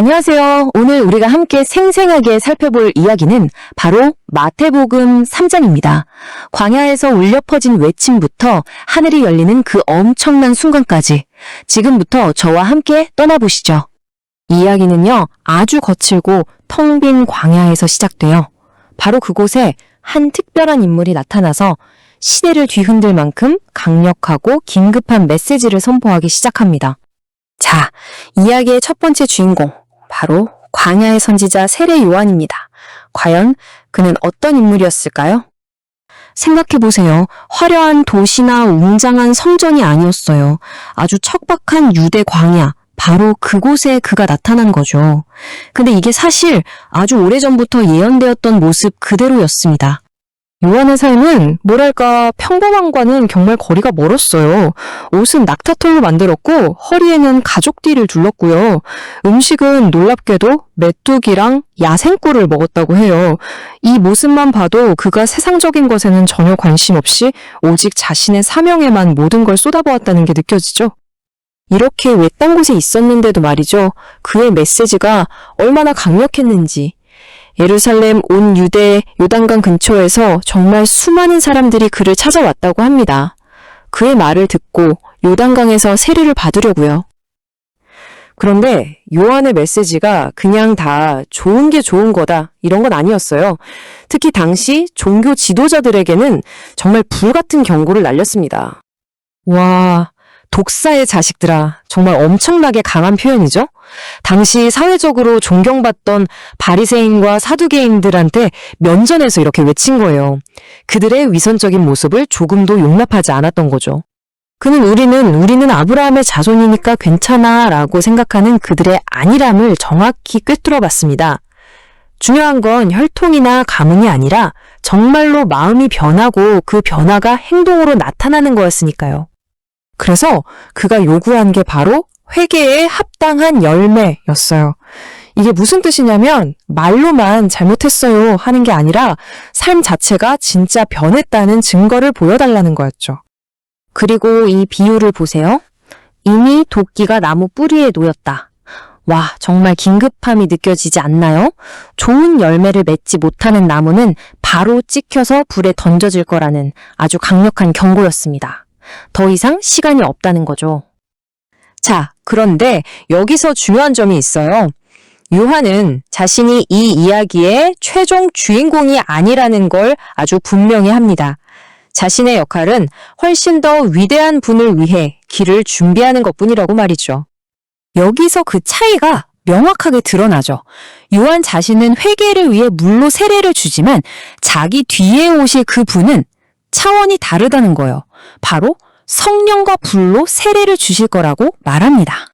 안녕하세요. 오늘 우리가 함께 생생하게 살펴볼 이야기는 바로 마태복음 3장입니다. 광야에서 울려 퍼진 외침부터 하늘이 열리는 그 엄청난 순간까지 지금부터 저와 함께 떠나보시죠. 이 이야기는요, 아주 거칠고 텅 빈 광야에서 시작돼요. 바로 그곳에 한 특별한 인물이 나타나서 시대를 뒤흔들 만큼 강력하고 긴급한 메시지를 선포하기 시작합니다. 자, 이야기의 첫 번째 주인공, 바로 광야의 선지자 세례 요한입니다. 과연 그는 어떤 인물이었을까요? 생각해보세요. 화려한 도시나 웅장한 성전이 아니었어요. 아주 척박한 유대 광야, 바로 그곳에 그가 나타난 거죠. 근데 이게 사실 아주 오래전부터 예언되었던 모습 그대로였습니다. 요한의 삶은 뭐랄까 평범함과는 정말 거리가 멀었어요. 옷은 낙타털로 만들었고 허리에는 가족띠를 둘렀고요. 음식은 놀랍게도 메뚜기랑 야생꿀을 먹었다고 해요. 이 모습만 봐도 그가 세상적인 것에는 전혀 관심 없이 오직 자신의 사명에만 모든 걸 쏟아부었다는 게 느껴지죠. 이렇게 외딴 곳에 있었는데도 말이죠. 그의 메시지가 얼마나 강력했는지 예루살렘 온 유대 요단강 근처에서 정말 수많은 사람들이 그를 찾아왔다고 합니다. 그의 말을 듣고 요단강에서 세례를 받으려고요. 그런데 요한의 메시지가 그냥 다 좋은 게 좋은 거다 이런 건 아니었어요. 특히 당시 종교 지도자들에게는 정말 불같은 경고를 날렸습니다. 와, 독사의 자식들아. 정말 엄청나게 강한 표현이죠? 당시 사회적으로 존경받던 바리새인과 사두개인들한테 면전에서 이렇게 외친 거예요. 그들의 위선적인 모습을 조금도 용납하지 않았던 거죠. 그는 우리는 우리는 아브라함의 자손이니까 괜찮아 라고 생각하는 그들의 안일함을 정확히 꿰뚫어 봤습니다. 중요한 건 혈통이나 가문이 아니라 정말로 마음이 변하고 그 변화가 행동으로 나타나는 거였으니까요. 그래서 그가 요구한 게 바로 회개에 합당한 열매였어요. 이게 무슨 뜻이냐면 말로만 잘못했어요 하는 게 아니라 삶 자체가 진짜 변했다는 증거를 보여달라는 거였죠. 그리고 이 비유를 보세요. 이미 도끼가 나무 뿌리에 놓였다. 와, 정말 긴급함이 느껴지지 않나요? 좋은 열매를 맺지 못하는 나무는 바로 찍혀서 불에 던져질 거라는 아주 강력한 경고였습니다. 더 이상 시간이 없다는 거죠. 자, 그런데 여기서 중요한 점이 있어요. 요한은 자신이 이 이야기의 최종 주인공이 아니라는 걸 아주 분명히 합니다. 자신의 역할은 훨씬 더 위대한 분을 위해 길을 준비하는 것 뿐이라고 말이죠. 여기서 그 차이가 명확하게 드러나죠. 요한 자신은 회개를 위해 물로 세례를 주지만 자기 뒤에 오실 그 분은 차원이 다르다는 거예요. 바로 성령과 불로 세례를 주실 거라고 말합니다.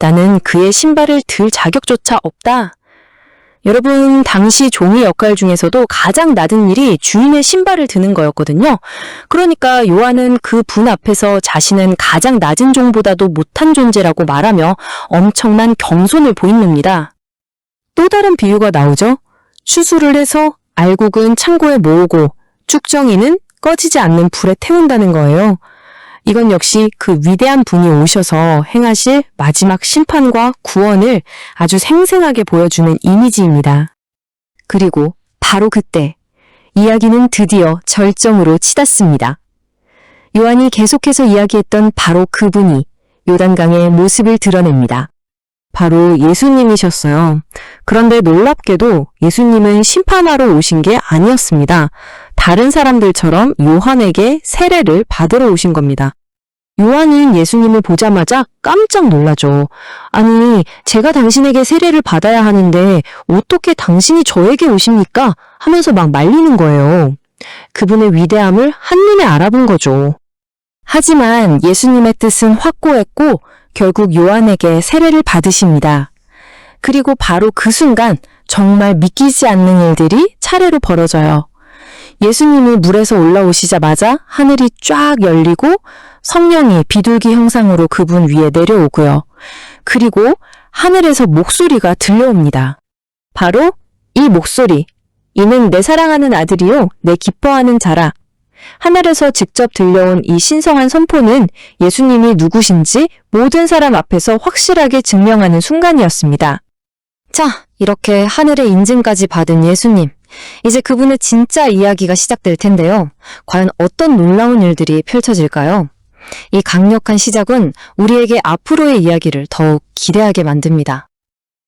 나는 그의 신발을 들 자격조차 없다. 여러분, 당시 종이 역할 중에서도 가장 낮은 일이 주인의 신발을 드는 거였거든요. 그러니까 요한은 그 분 앞에서 자신은 가장 낮은 종보다도 못한 존재라고 말하며 엄청난 경손을 보입니다. 또 다른 비유가 나오죠. 추수를 해서 알곡은 창고에 모으고 쭉정이는 꺼지지 않는 불에 태운다는 거예요. 이건 역시 그 위대한 분이 오셔서 행하실 마지막 심판과 구원을 아주 생생하게 보여주는 이미지입니다. 그리고 바로 그때 이야기는 드디어 절정으로 치닫습니다. 요한이 계속해서 이야기했던 바로 그분이 요단강의 모습을 드러냅니다. 바로 예수님이셨어요. 그런데 놀랍게도 예수님은 심판하러 오신 게 아니었습니다. 다른 사람들처럼 요한에게 세례를 받으러 오신 겁니다. 요한은 예수님을 보자마자 깜짝 놀라죠. 아니, 제가 당신에게 세례를 받아야 하는데 어떻게 당신이 저에게 오십니까? 하면서 막 말리는 거예요. 그분의 위대함을 한눈에 알아본 거죠. 하지만 예수님의 뜻은 확고했고 결국 요한에게 세례를 받으십니다. 그리고 바로 그 순간 정말 믿기지 않는 일들이 차례로 벌어져요. 예수님이 물에서 올라오시자마자 하늘이 쫙 열리고 성령이 비둘기 형상으로 그분 위에 내려오고요. 그리고 하늘에서 목소리가 들려옵니다. 바로 이 목소리. 이는 내 사랑하는 아들이요, 내 기뻐하는 자라. 하늘에서 직접 들려온 이 신성한 선포는 예수님이 누구신지 모든 사람 앞에서 확실하게 증명하는 순간이었습니다. 자, 이렇게 하늘의 인증까지 받은 예수님. 이제 그분의 진짜 이야기가 시작될 텐데요. 과연 어떤 놀라운 일들이 펼쳐질까요? 이 강력한 시작은 우리에게 앞으로의 이야기를 더욱 기대하게 만듭니다.